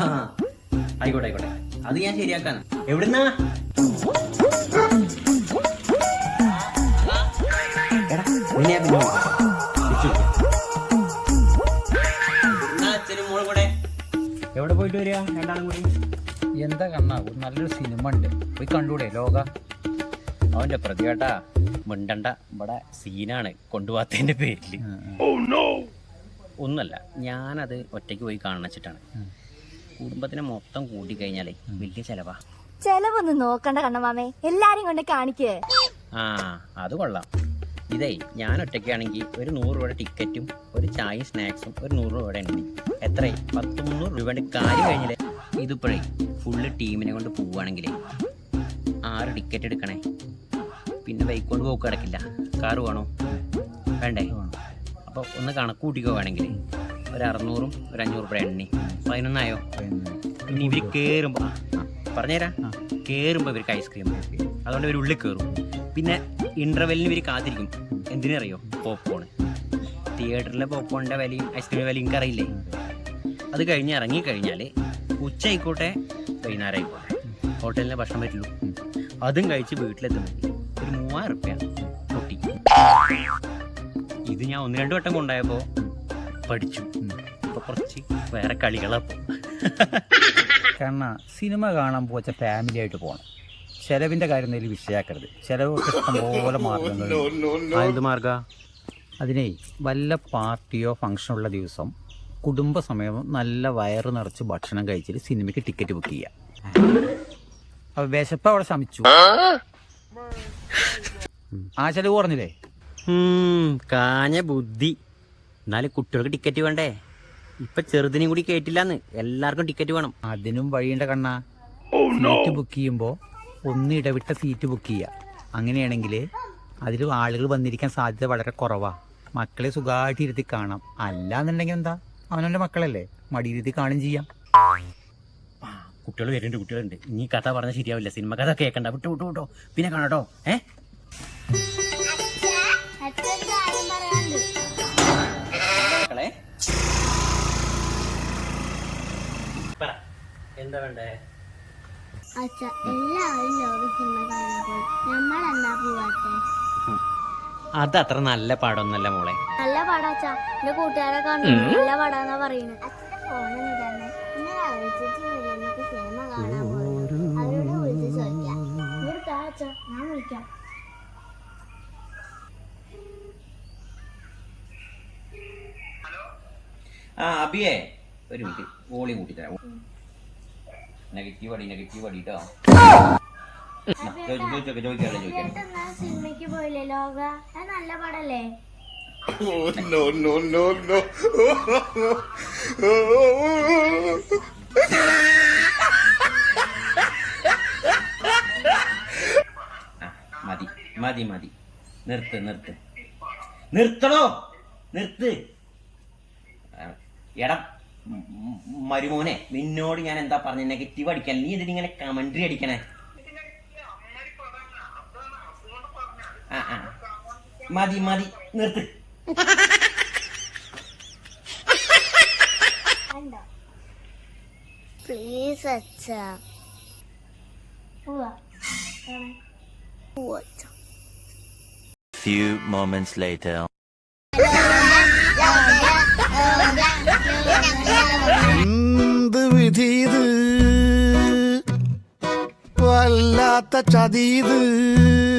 ആ, ആയിക്കോട്ടെ ആയിക്കോട്ടെ. അത് ഞാൻ ശരിയാക്കാൻ എവിടുന്നാ? അച്ഛനും മോളും കൂടെ. എവിടെ പോയിട്ട് വരിക രണ്ടാളും കൂടി? എന്താ കണ്ണാ ഒരു നല്ലൊരു സിനിമ ഉണ്ട്. പോയി കണ്ടൂടെ ലോക? അവന്റെ പ്രതികേട്ടാ മിണ്ടണ്ട. ഇവിടെ സീനാണ് കൊണ്ടുപോകാത്തതിന്റെ പേരിൽ ഒന്നല്ല ഞാനത് ഒറ്റയ്ക്ക് പോയി കാണിച്ചിട്ടാണ് കുടുംബത്തിനെ മൊത്തം കൂട്ടി കഴിഞ്ഞാലേ വലിയ ചെലവാ. ചെലവൊന്നും നോക്കണ്ട കണ്ണമാമേ. എല്ലാരും കൊണ്ട് കാണിക്കേ. ആ അത് കൊള്ളാം. ഇതേ ഞാൻ ഒറ്റയ്ക്കാണെങ്കിൽ ഒരു നൂറ് രൂപയുടെ ടിക്കറ്റും ഒരു ചായ സ്നാക്സും ഒരു നൂറ് രൂപയുടെ എണ്ണി എത്രയും പത്ത് മുന്നൂറ് രൂപയുടെ കാര്യം കഴിഞ്ഞില്ലേ? ഇതിപ്പോഴേ ഫുള്ള് ടീമിനെ കൊണ്ട് പോവുകയാണെങ്കിലേ ആറ് ടിക്കറ്റ് എടുക്കണേ. പിന്നെ ബൈക്ക് കൊണ്ട് പോക്ക് കിടക്കില്ല കാറ് വേണോ? വേണ്ടേ? അപ്പോൾ ഒന്ന് കണക്ക് കൂട്ടിക്കോ വേണമെങ്കിൽ ഒരു അറുന്നൂറും ഒരു അഞ്ഞൂറ് രൂപ എണ്ണി. പതിനൊന്നായോ? പിന്നെ ഇവർ കയറുമ്പോൾ പറഞ്ഞുതരാം. കയറുമ്പോൾ ഇവർക്ക് ഐസ്ക്രീം അതുകൊണ്ട് ഇവർ ഉള്ളിൽ കയറും പിന്നെ ഇന്റർവെല്ലിന് ഇവർ കാത്തിരിക്കും. എന്തിനറിയോ പോപ്കോൺ തിയേറ്ററിലെ പോപ്കോണിന്റെ വിലയും ഐസ്ക്രീമിന്റെ വിലയും എനിക്കറിയില്ലേ അത് കഴിഞ്ഞ് ഇറങ്ങിക്കഴിഞ്ഞാൽ ഉച്ച ആയിക്കോട്ടെ വൈകുന്നേരം ആയിക്കോട്ടെ ഹോട്ടലിലെ ഭക്ഷണം പറ്റുള്ളൂ അതും കഴിച്ച് വീട്ടിലെത്തുമ്പോൾ ഒരു മൂവായിരം റുപ്യ പൊട്ടി. ഇത് ഞാൻ ഒന്ന് രണ്ട് വട്ടം കൊണ്ടുപോയപ്പോൾ പഠിച്ചു. കുറച്ച് വേറെ കളികളപ്പോൾ കാരണം സിനിമ കാണാൻ പോച്ച ഫാമിലി ആയിട്ട് പോകണം ചെലവിന്റെ കാര്യം എന്തെങ്കിലും വിഷയാക്കരുത്. ചെലവൊക്കെ ഇഷ്ടംപോലെ മാർഗങ്ങളുണ്ട് എന്ത് മാർഗ? അതിനെ വല്ല പാർട്ടിയോ ഫങ്ഷനുള്ള ഉള്ള ദിവസം കുടുംബസമയം നല്ല വയറ് നിറച്ച് ഭക്ഷണം കഴിച്ചിട്ട് സിനിമയ്ക്ക് ടിക്കറ്റ് ബുക്ക് ചെയ്യാം. അപ്പൊ വിശപ്പ് അവിടെ ശമിച്ചു. ആ? ചെലവ് പറഞ്ഞില്ലേ? കാഞ്ഞ ബുദ്ധി. എന്നാലും കുട്ടികൾക്ക് ടിക്കറ്റ് വേണ്ടേ? ഇപ്പൊ ചെറുതിനും കൂടി കേട്ടില്ലാന്ന് എല്ലാവർക്കും ടിക്കറ്റ് വേണം. അതിനും വഴിയുണ്ട കണ്ണാ. സീറ്റ് ബുക്ക് ചെയ്യുമ്പോ ഒന്ന് ഇടവിട്ട സീറ്റ് ബുക്ക് ചെയ്യുക അങ്ങനെയാണെങ്കിൽ അതിൽ ആളുകൾ വന്നിരിക്കാൻ സാധ്യത വളരെ കുറവാ. മക്കളെ സുഖമായിട്ട് ഇരുത്തി കാണാം. അല്ലാന്നുണ്ടെങ്കിൽ എന്താ? അവനവന്റെ മക്കളല്ലേ? മടിയിരുത്തി കാണും ചെയ്യാം. കുട്ടികൾ വരുന്നുണ്ട് കുട്ടികളുണ്ട്. ഇനി കഥ പറഞ്ഞാൽ ശരിയാവില്ല. സിനിമ കഥ കേൾക്കണ്ട വിട്ടു വിട്ടു വിട്ടോ. പിന്നെ കാണാട്ടോ. ഏ? എന്താ വേണ്ടേ? അച്ഛ എല്ലാവരും നമ്മൾ എന്നാ അത് അത്ര നല്ല പാടൊന്നല്ല മോളെ. നല്ല പാടാ അച്ഛ. എന്റെ കൂട്ടുകാരെ കാണുന്നു നല്ല പാടാന്നാ പറയുന്നത്. അച്ഛന്റെ ഫോണൊന്നും തന്നെ ഇന്നലെ വിളിച്ചിട്ട് നമുക്ക് സിനിമ കാണാൻ പോയി അവരോട് വിളിച്ച് ചോദിക്കാം. ഇങ്ങോട്ട് താ അച്ഛ ഞാൻ വിളിക്കാം. ആ അബിയെ. ഒരു മിനിറ്റ്. വോളിയം കൂട്ടി തരാം നെഗറ്റീവ് അടി നെഗറ്റീവ് അടി കേട്ടോ സിനിമയ്ക്ക് പോയില്ലേ ലോക? അത് നല്ല പടല്ലേ? ആ, മതി മതി മതി. നിർത്ത് നിർത്ത്. നിർത്തണോ? നിർത്ത്. എടം മരുമോനെ നിന്നോട് ഞാൻ എന്താ പറഞ്ഞ നെഗറ്റീവ് അടിക്കാൻ. നീ ഇതിനിങ്ങനെ കമന്ററി അടിക്കണേ? ആ ആ. മതി മതി. നിർത്ത്. പ്ലീസ്. അച്ഛാ. Few moments later. എന്ത് വിധീത് വല്ലാത്ത ചതീത്